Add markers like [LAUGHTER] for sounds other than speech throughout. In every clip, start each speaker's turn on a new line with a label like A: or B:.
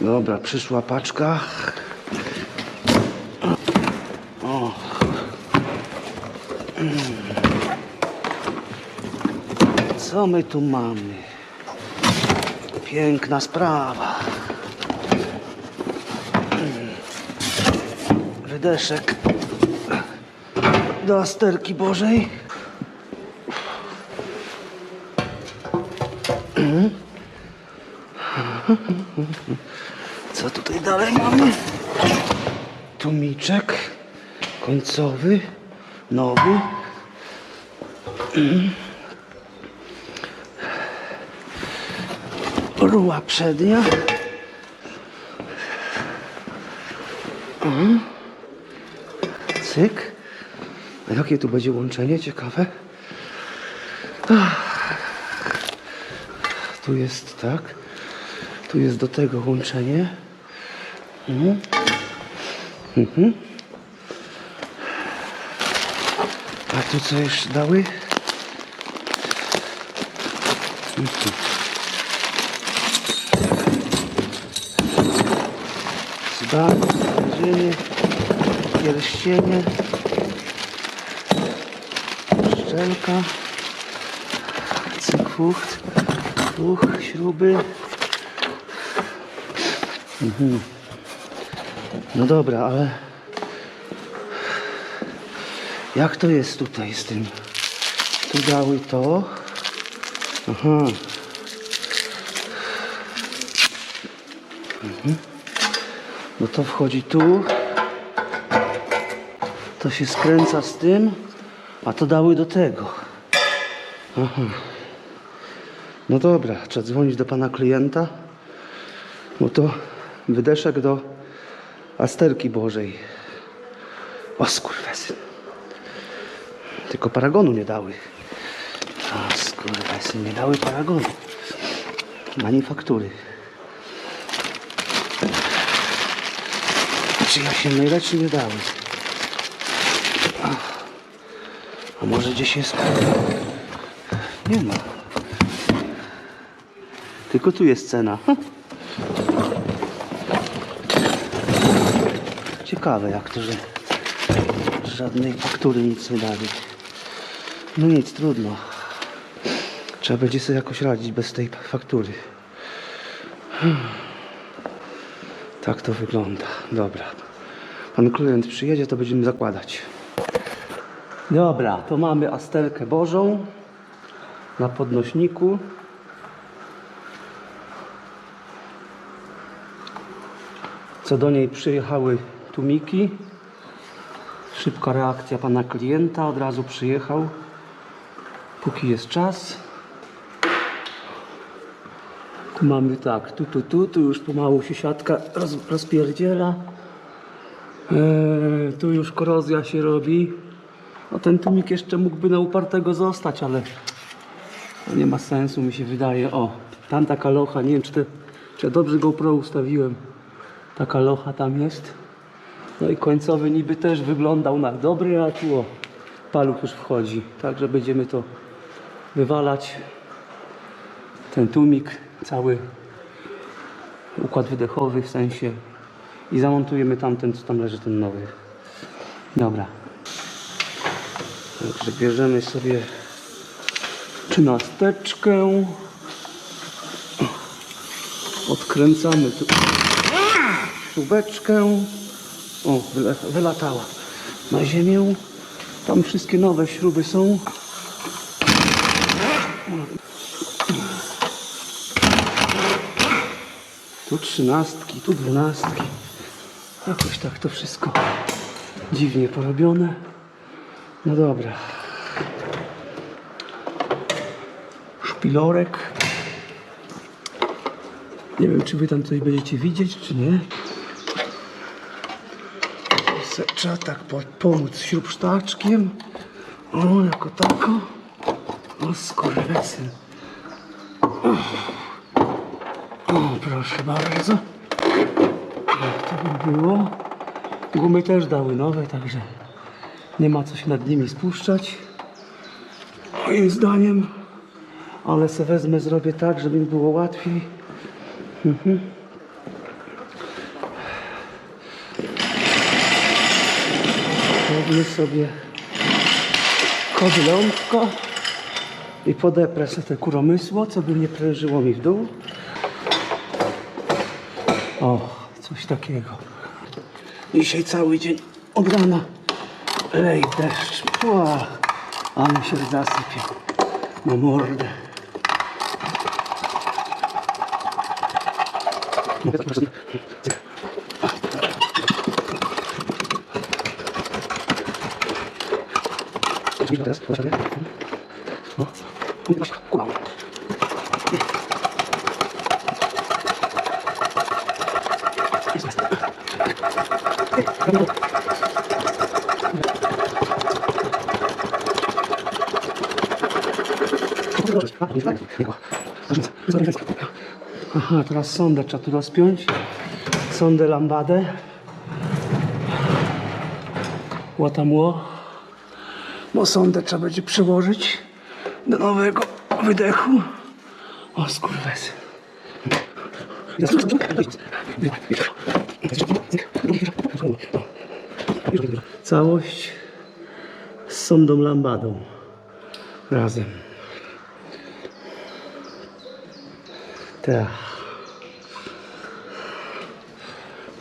A: Dobra, przyszła paczka. O. Co my tu mamy? Piękna sprawa. Wydeszek do Asterki Bożej. Co tutaj dalej mamy? Tumiczek końcowy, nowy. Mm. Ruła przednia. Mm. Cyk. A jakie tu będzie łączenie? Ciekawe. Tu jest tak. Tu jest do tego łączenie. Mhm. Mhm. A tu co jeszcze dały? Mhm. Dzban, sprawdzenie, pierścienie, szczelka, cykfucht, puch, śruby. Mhm. No dobra, ale jak to jest tutaj z tym? Tu dały to. Aha. Mhm. No to wchodzi tu. To się skręca z tym, a to dały do tego. Aha. No dobra, trzeba dzwonić do pana klienta. No to wydeszek do Asterki Bożej. O skurwesyn. Tylko paragonu nie dały. O skurwesyn, nie dały paragonu. Ani faktury. Czy ja się mylę, nie dały? A może gdzieś jest... Nie ma. Tylko tu jest cena. Ciekawe jak to, że żadnej faktury nic nie dali. No nic, trudno. Trzeba będzie sobie jakoś radzić bez tej faktury. Tak to wygląda. Dobra. Pan klient przyjedzie, to będziemy zakładać. Dobra, to mamy Asterkę Bożą na podnośniku. Co do niej przyjechały tłumiki. Szybka reakcja pana klienta, od razu przyjechał. Póki jest czas. Tu mamy tak, tu, tu, tu, tu już pomału się siatka roz, rozpierdziela. Eee, tu już korozja się robi. No ten tłumik jeszcze mógłby na upartego zostać, ale to nie ma sensu mi się wydaje. O, tam taka locha, nie wiem czy, te, czy ja dobrze GoPro ustawiłem. Taka locha tam jest. No i końcowy niby też wyglądał na dobry, a tu o, paluch już wchodzi. Także będziemy to wywalać. Ten tłumik, cały układ wydechowy w sensie i zamontujemy tamten, co tam leży, ten nowy. Dobra. Także bierzemy sobie trzynasteczkę. Odkręcamy tu śrubeczkę. O, wylatała na ziemię. Tam wszystkie nowe śruby są. Tu trzynastki, tu dwunastki. Jakoś tak to wszystko dziwnie porobione. No dobra. Szpilorek. Nie wiem, czy wy tam coś będziecie widzieć, czy nie. Trzeba tak po, pomóc śrubsztaczkiem. O, jako tako. O, skurwesyn. O, o, proszę bardzo. Jak to by było? Gumy też dały nowe, także nie ma co się nad nimi spuszczać. Moim zdaniem. Ale se wezmę, zrobię tak, żeby mi było łatwiej. Mhm. Zrobię sobie kodlątko i podeprę sobie te kuromysło, co by nie prężyło mi w dół. O, coś takiego. Dzisiaj cały dzień od rana lej deszcz. Ła, ale się zasypie na mordę. Teraz, proszę. No. Kurwa. Aha, teraz sondę trzeba tu rozpiąć. Sondę lambadę. Łatamło. Bo sondę trzeba będzie przełożyć do nowego wydechu. O skurwes. Całość z sondą lambadą. Razem. Tak.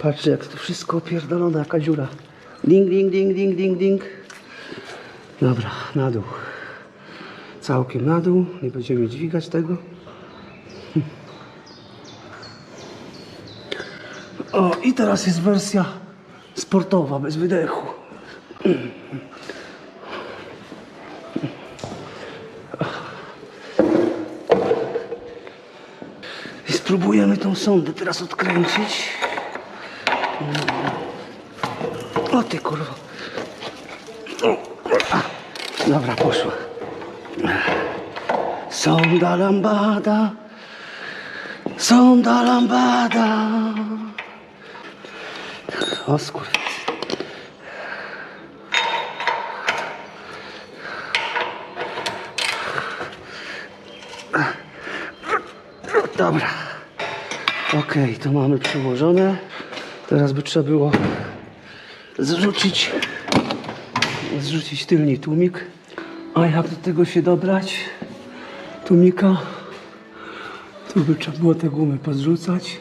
A: Patrzcie jak to wszystko opierdolone, jaka dziura. Ding, ding, ding, ding, ding, ding. Dobra, na dół. Całkiem na dół. Nie będziemy dźwigać tego. O, i teraz jest wersja sportowa, bez wydechu. I spróbujemy tą sondę teraz odkręcić. O ty kurwa. A, dobra, poszła. Sonda lambada. Sonda lambada. O. Dobra. Okej, to mamy przyłożone. Teraz by trzeba było zrzucić, zrzucić tylny tłumik. A jak do tego się dobrać? Tłumika. Tu by trzeba było te gumy pozrzucać.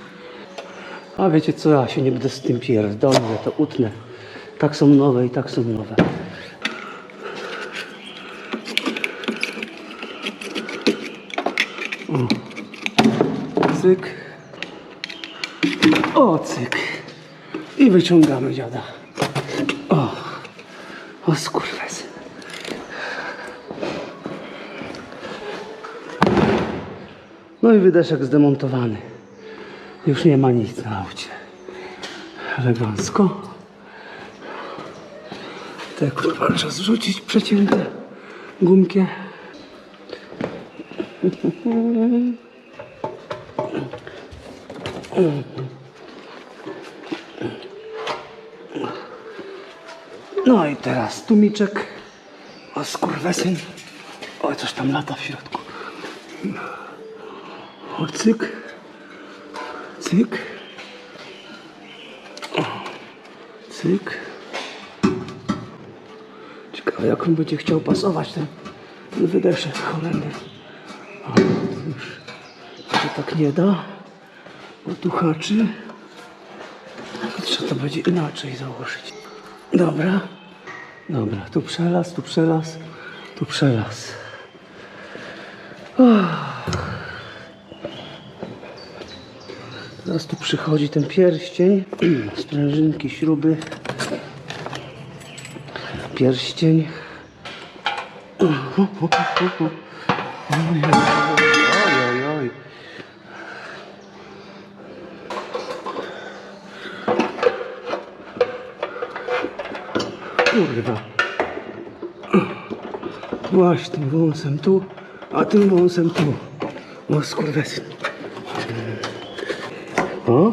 A: A wiecie co, ja się nie będę z tym pierdolił, to utnę. Tak są nowe i tak są nowe. O. Cyk. O, cyk. I wyciągamy dziada. O. Skurwes. No i wydeszek zdemontowany. Już nie ma nic na aucie. Elegancko. Te kurwa trzeba zrzucić przecięte gumkie. [LAUGHS] No i teraz tumiczek. O skurwesyn. O, coś tam lata w środku. O, cyk. Cyk. O, cyk. Ciekawe, jak on będzie chciał pasować ten, ten wydeszek Holender. O, już się tak nie da. Bo tu haczy. Trzeba to będzie inaczej założyć. Dobra. Dobra, tu przelaz, tu przelaz, tu przelaz. Teraz tu przychodzi ten pierścień, [CLEARS THROAT] sprężynki, śruby, pierścień. [CLEARS THROAT] Oj, oj, Kurwa. Właśnie tym wąsem tu, a tym wąsem tu. O skurwesyn. O,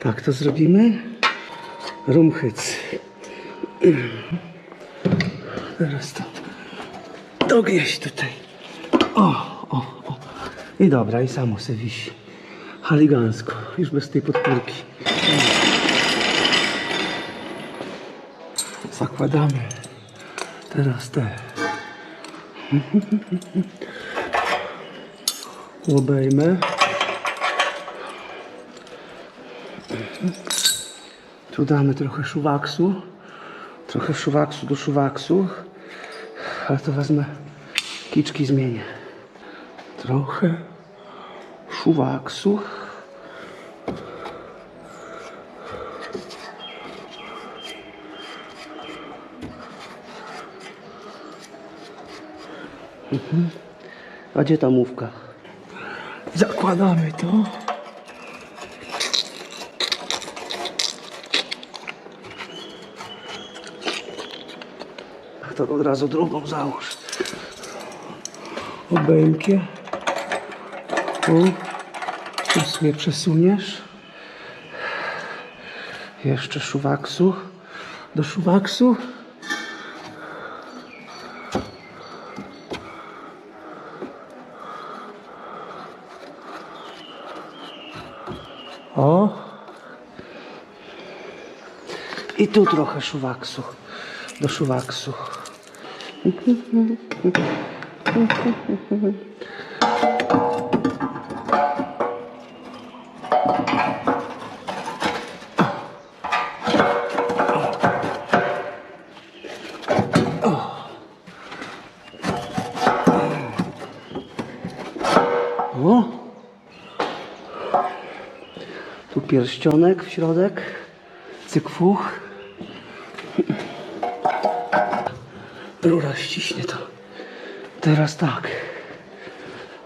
A: tak to zrobimy. Rumchyc. Teraz to dognieść tutaj. O, o, o. I dobra, i samo se wisi. Haligancko, już bez tej podpórki. Zakładamy teraz te. [LAUGHS] Obejmę. Tu damy trochę szuwaksu. Trochę szuwaksu do szuwaksu. Ale to wezmę kiczki zmienię. Trochę szuwaksu. Mhm. A gdzie ta mówka? Zakładamy to. To od razu drugą załóż. Tu. Tu sobie przesuniesz. Jeszcze szuwaksu. Do szuwaksu. O. I tu trochę szuwaksu. Do szuwaksu. O! Tu pierścionek w środek. Cykfuch. Rura ściśnie to. Teraz tak.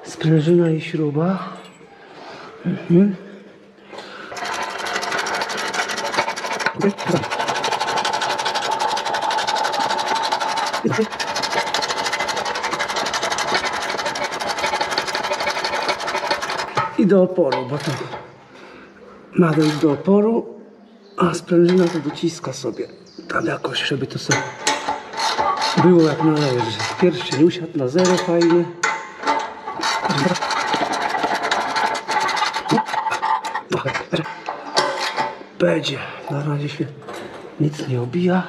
A: Sprężyna i śruba. Mhm. I do oporu, bo to dojść do oporu, a sprężyna to dociska sobie tam jakoś, żeby to sobie było jak należy. Pierścień usiadł na zero fajnie. Będzie. Na razie się nic nie obija.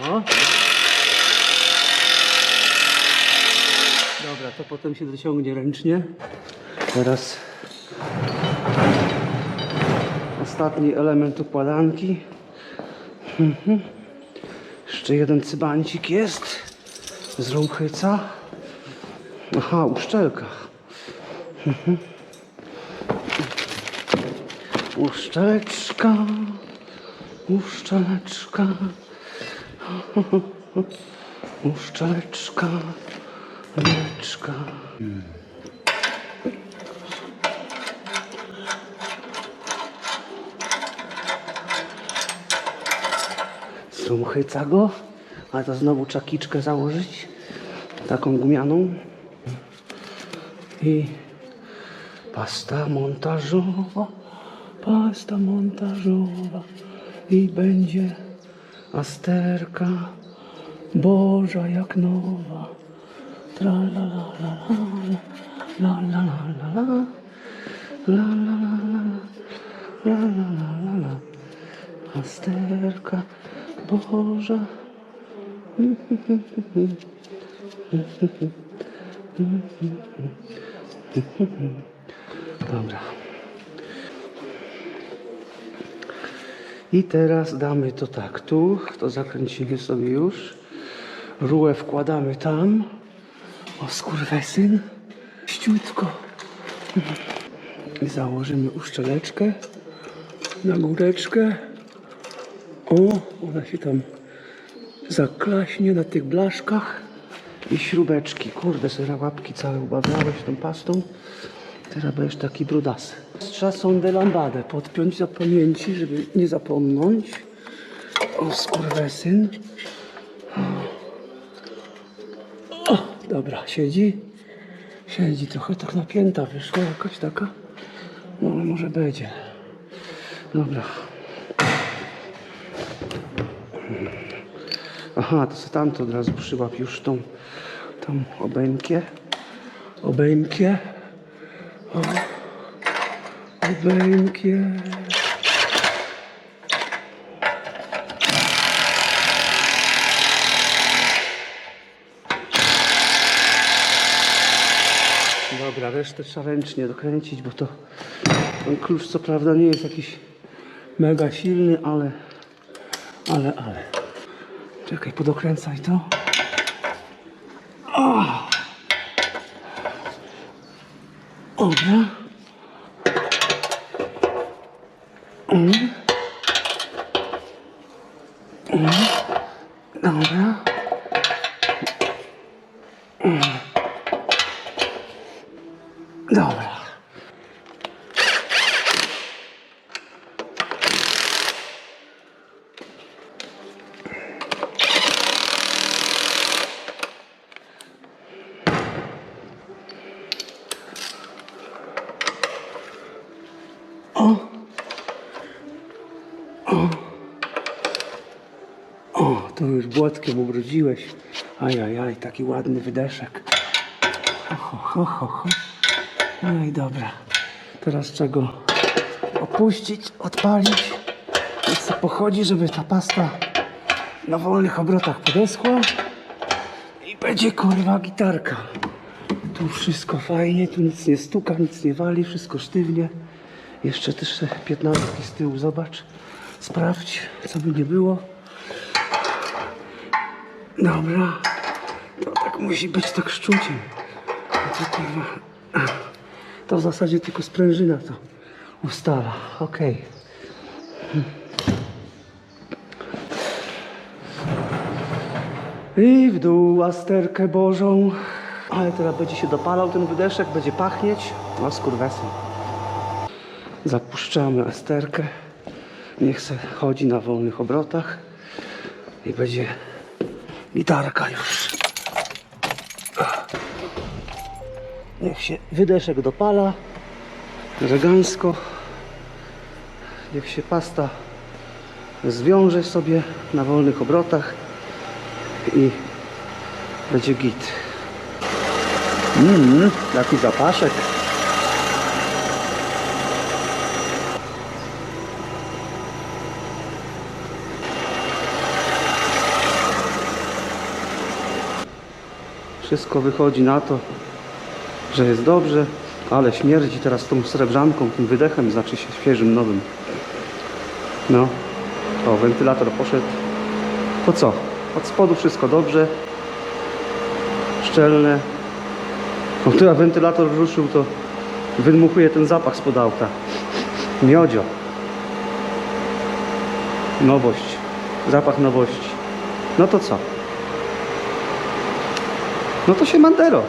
A: O. Dobra, to potem się dociągnie ręcznie. Teraz ostatni element układanki. Mhm. Jeszcze jeden cybancik jest z rąchyca. Aha, uszczelka. Mhm. Uszczeleczka. Uszczeleczka. Uszczeleczka, [LAUGHS] mleczka. Strumchyca go, ale to znowu czakiczkę założyć, taką gumianą. I pasta montażowa, pasta montażowa i będzie Asterka Boża jak nowa. Asterka Boża. Dobra. I teraz damy to tak, tu, to zakręcimy sobie już. Rułę wkładamy tam. O skurwesyn. Ściutko. Założymy uszczeleczkę na góreczkę. O, ona się tam zaklaśnie na tych blaszkach. I śrubeczki. Kurde, sobie łapki całe ubawiałeś tą pastą. Teraz będziesz taki brudasy. Trzeba sondę lambadę podpiąć za pamięci, żeby nie zapomnieć. O, skurwesyn. Dobra, siedzi. Siedzi trochę tak napięta, wyszła jakaś taka. No, może będzie. Dobra. Aha, to sobie tamto od razu przyłap już tą, tą obejmkę. Obejmkę. O. Obejmkę. Dobra, resztę trzeba ręcznie dokręcić, bo to ten klucz co prawda nie jest jakiś mega silny, ale ale, ale. Czekaj, podokręcaj to. O! Dobra. Mm. Mm. Dobra. Mm. Dobra. O, to już błotkiem ubrudziłeś. Ajajaj, taki ładny wydeszek. Ho, ho, ho, ho. No i dobra. Teraz czego opuścić, odpalić. Niech se pochodzi, żeby ta pasta na wolnych obrotach podeschła. I będzie kurwa gitarka. Tu wszystko fajnie, tu nic nie stuka, nic nie wali, wszystko sztywnie. Jeszcze też te piętnastki z tyłu, zobacz. Sprawdź, co by nie było. Dobra. To tak musi być tak szczuciem. To kurwa. To w zasadzie tylko sprężyna to ustala. Okej. I w dół łasterkę Bożą. Ale teraz będzie się dopalał ten wydeszek, będzie pachnieć. No skurwesem. Zapuszczamy esterkę. Niech se chodzi na wolnych obrotach. I będzie gitarka już. Niech się wydeszek dopala. Elegancko. Niech się pasta zwiąże sobie na wolnych obrotach i będzie git. Mmm, jaki zapaszek. Wszystko wychodzi na to, że jest dobrze, ale śmierdzi teraz tą srebrzanką, tym wydechem, znaczy się świeżym, nowym. No, o, wentylator poszedł. To co? Od spodu wszystko dobrze. Szczelne. O, tu jak wentylator ruszył, to wydmuchuje ten zapach spod auta. Miodzio. Nowość. Zapach nowości. No to co? No to się Mandero.